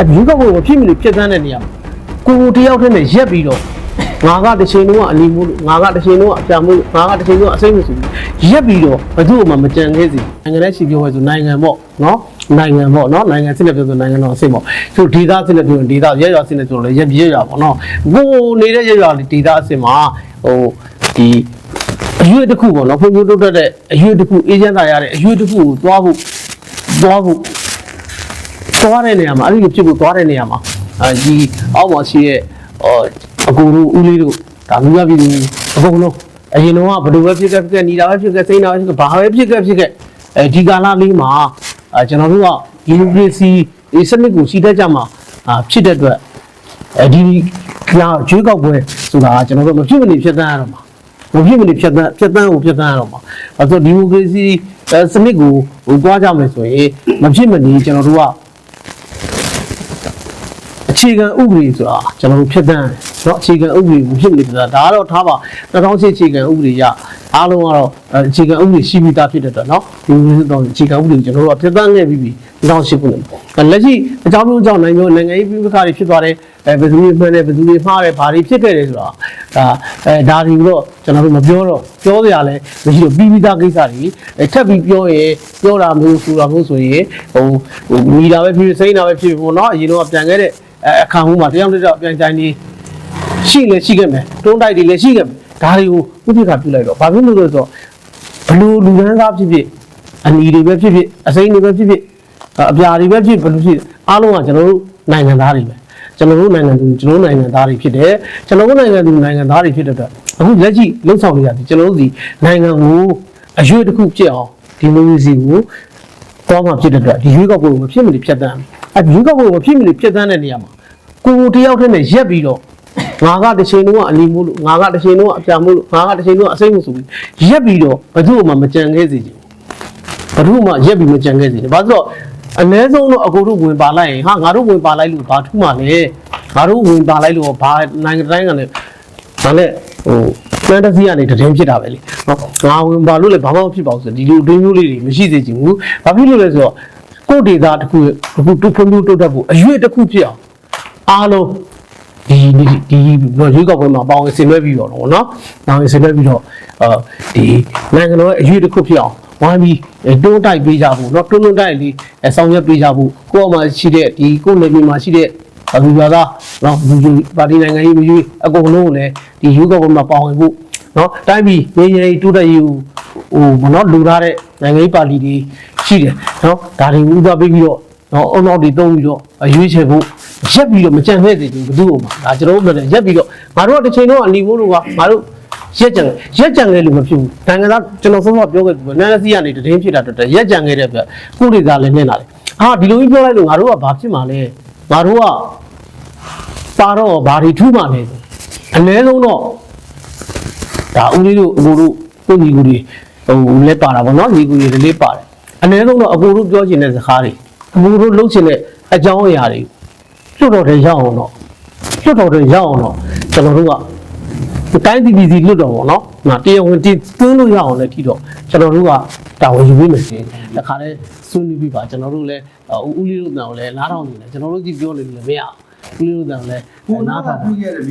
အယူကဘုံကိုဖြစ်မိလို့ဖြစ်တန်းတဲ့နေရာမှာကိုကိုတယောက်တည်းနဲ့ရက်ပြီးတော့ငါကတစ်ချိန်လုံးကအလီမို့လို့ငါကတစ်ချိန်လုံးကအပြာမို့လို့ငါကတစ်ချိန်လုံးကအစိမ့်မဆိုဘူးရက်ပြီးတော့ဘယ်သူ့မှမကြံခဲ့စီနိုင်ငံရဲ့ရှိပြောရဲဆိုနိုင်ငံပေါ့နော်နိုင်ငံပေါ့နော်နိုင်ငံစစ်နဲ့ပြောဆိုနိုင်ငံတော်အဆင့်ပေါ့သူဒေသစစ်နဲ့ပြောဒေသရက်ရွာစစ်နဲ့ပြောလဲရက်ပြေးရွာပေါ့နော်ကိုနေတဲ့ရက်ရွာဒေသအဆင့်မှာဟိုဒီအရွေးတစ်ခုပေါ့နော်ဖွံ့ဖြိုးတိုးတက်တဲ့အရွေးတစ်ခုအေဂျင့်တာရတဲ့အရွေးတစ်ခုကိုသွားဖို့သွားဖို့ သွားတဲ့နေရာမှာအဲ့ဒီလိုဖြစ်ဖို့သွားတဲ့နေရာမှာအဲဒီအောက်မှာရှိရဲ့ဟောအကူတို့ဦးလေးတို့ဒါမိဘပြည်သူအကုန်လုံးအရင်တော့ဘယ်လိုပဲဖြစ်ခဲ့ဖြစ်ခဲ့နေတာပဲဖြစ်ခဲ့စိတ်နာပဲဖြစ်ခဲ့ဘာပဲဖြစ်ခဲ့ဖြစ်ခဲ့အဲဒီကာလလေးမှာအဲကျွန်တော်တို့ကဒီမိုကရေစီဒီစနစ်ကိုရှိတတ်ကြမှာအာဖြစ်တဲ့အတွက်အဲဒီကြာရွေးကောက်ပွဲဆိုတာကကျွန်တော်တို့မဖြစ်မနေဖြစ်တတ်ရတော့မှာမဖြစ်မနေဖြစ်တတ်ဖြစ်တတ်ကိုဖြစ်တတ်ရတော့မှာအဲဆိုဒီမိုကရေစီအဲစနစ်ကိုဟိုသွားကြမယ်ဆိုရင်မဖြစ်မနေကျွန်တော်တို့က အခြေခံဥပဒေဆိုတာကျွန်တော်တို့ဖြစ်တန်းတယ်เนาะအခြေခံဥပဒေကိုဖြစ်နေတယ်ဒါကတော့ထားပါ2008အခြေခံဥပဒေရအားလုံးကတော့အဲအခြေခံဥပဒေရှိပြီးသားဖြစ်တဲ့အတွက်เนาะဒီလိုတော့အခြေခံဥပဒေကိုကျွန်တော်တို့ကဖြစ်တန်းခဲ့ပြီးပြီ2008ခုနှစ်မှာလက်ရှိအကြောင်းမျိုးကြောင့်နိုင်ငံနိုင်ငံရေးပြည်ပခါတွေဖြစ်သွားတယ်အဲဘယ်သူတွေမှန်းတယ်ဘယ်သူတွေမှားတယ်ဘာတွေဖြစ်ခဲ့တယ်ဆိုတာဒါအဲဒါတွေတော့ကျွန်တော်တို့မပြောတော့ပြောစရာလည်းမရှိတော့ပြီးပြီးသားကိစ္စတွေအဲထပ်ပြီးပြောရင်ပြောတာမျိုးဆိုတာမျိုးဆိုရင်ဟိုဟိုမိတာပဲဖြစ်ဖြစ်စိမ့်တာပဲဖြစ်ဖြစ်ပေါ့เนาะအရင်တော့ပြန်ခဲ့တဲ့ အဲအခါမှုမှာတယောက်တစ်ယောက်ပြန်ကြိုင်နေရှိလည်းရှိခဲ့မယ်တွန်းတိုက်တွေလည်းရှိခဲ့မယ်ဒါတွေကိုဥပ္ပခါပြုလိုက်တော့ဘာဖြစ်လို့လဲဆိုတော့ဘလူလူရန်သားဖြစ်ဖြစ်အနီတွေပဲဖြစ်ဖြစ်အစိမ်းတွေပဲဖြစ်ဖြစ်အပြာတွေပဲဖြစ်ဘလူဖြစ်အားလုံးကကျွန်တော်တို့နိုင်ငံသားတွေပဲကျွန်တော်တို့နိုင်ငံသူကျွန်တော်တို့နိုင်ငံသားတွေဖြစ်တယ်ကျွန်တော်တို့နိုင်ငံသူနိုင်ငံသားတွေဖြစ်တဲ့အတွက်အခုလက်ရှိလှုပ်ဆောင်နေရတယ်ကျွန်တော်တို့ဒီနိုင်ငံကိုအရွေးတစ်ခုဖြစ်အောင်ဒီမိုကရေစီကိုတော့မှဖြစ်တဲ့အတွက်ဒီရွေးကောက်ပွဲကိုမဖြစ်မနေဖြတ်တန်း အဲရွေးကောက်ပွဲကိုမဖြစ်မနေဖြတ်တန်းတဲ့နေရာမှာကိုကိုတယောက်တည်းနဲ့ရက်ပြီးတော့ငါကတစ်ချိန်လုံးကအလီမို့လို့ငါကတစ်ချိန်လုံးကအပြာမို့လို့ငါကတစ်ချိန်လုံးကအစိမ့်မို့ဆိုပြီးရက်ပြီးတော့ဘယ်သူမှမကြံခဲ့စေချင်ဘယ်သူမှရက်ပြီးမကြံခဲ့စေချင်ဘာလို့အ ਨੇ ဆုံးတော့အကူတို့ဝင်ပါလိုက်ရင်ဟာငါတို့ဝင်ပါလိုက်လို့ဘာထူးမှလဲငါတို့ဝင်ပါလိုက်လို့ဘာနိုင်ငံတိုင်းကလည်းဒါနဲ့ဟို fantasy ကနေတည်င်းဖြစ်တာပဲလေနော်ငါဝင်ပါလို့လည်းဘာမှမဖြစ်ပါဘူးဆိုဒီလိုအတွင်းမျိုးလေးတွေမရှိစေချင်ဘူးဘာဖြစ်လို့လဲဆိုတော့ ကိုယ့်ဒေတာတစ်ခုအခုတူဖွံ့ဖြိုးတိုးတက်ဖို့အရွေ့တစ်ခုဖြစ်အောင်အားလုံးဒီဒီဒီရွေးကောက်ပွဲမှာပေါင်းဆင်နွှဲပြီးတော့နော်နော်ပေါင်းဆင်နွှဲပြီးတော့အဲဒီနိုင်ငံတော်ရဲ့အရွေ့တစ်ခုဖြစ်အောင်ဝိုင်းပြီးတွန်းတိုက်ပေးကြဖို့เนาะတွန်းတွန်းတိုက်လေးဆောင်ရွက်ပေးကြဖို့ကိုယ့်အမှရှိတဲ့ဒီကိုယ့်နယ်မြေမှာရှိတဲ့ လူပြသားเนาะလူကြီးပါတီနိုင်ငံရေးမျိုးအကုန်လုံးကိုလည်းဒီယူကောမှာပါဝင်ဖို့เนาะတိုင်းပြည်ငြိမ်းချမ်းရေးတိုးတက်ရေးကိုဟိုမနော်လူထားတဲ့နိုင်ငံရေးပါတီတွေ ရှိတယ်နော်ဒါတွေဦးစားပေးပြီးတော့နော်အုံနောက်တွေတုံးပြီးတော့ရွေးချယ်ဖို့ရက်ပြီးတော့မကြံနဲ့သေးဘူးဘယ်သူ့အောင်ပါဒါကျွန်တော်တို့လည်းရက်ပြီးတော့ငါတို့ကတစ်ချိန်တော့အလီမိုးတို့ကငါတို့ရက်ကြံရက်ကြံလေလို့မဖြစ်ဘူးနိုင်ငံသားကျွန်တော်ဆုံးမပြောခဲ့ဘူးနန်းစီကနေတည်င်းဖြစ်တာတော့ရက်ကြံခဲ့တဲ့အတွက်ကိုယ်တွေကလည်းနဲ့လာတယ်ဟာဒီလိုကြီးပြောလိုက်လို့ငါတို့ကဘာဖြစ်မှာလဲငါတို့ကပါတော့ဘာတွေထူးမှလဲအနည်းဆုံးတော့ဒါဦးလေးတို့အကိုတို့ကိုညီကိုတွေဟိုလည်းပါတာဗောနော်ညီကိုတွေလည်းပါတယ် အနည်းဆုံးတော့အကိုတို့ပြောချင်တဲ့စကားတွေအကိုတို့လုပ်ချင်တဲ့အကြောင်းအရာတွေလွတ်တော်တဲ့ရောက်အောင်တော့လွတ်တော်တဲ့ရောက်အောင်တော့ကျွန်တော်တို့ကဒီတိုင်းပြည်ပြည်လွတ်တော်ဗောနော်ငါတရားဝင်တင်သွင်းလို့ရအောင်လည်းထိတော့ကျွန်တော်တို့ကတာဝန်ယူပေးမယ်ရှင်တခါလဲဆွေးနွေးပြီးပါကျွန်တော်တို့လည်းဦးလေးတို့တောင်လည်းလားထောင်နေတယ်ကျွန်တော်တို့ကြည့်ပြောနေတယ်မရဘူးဦးလေးတို့တောင်လည်းကိုနားနားထောင်ကပြီးခဲ့တဲ့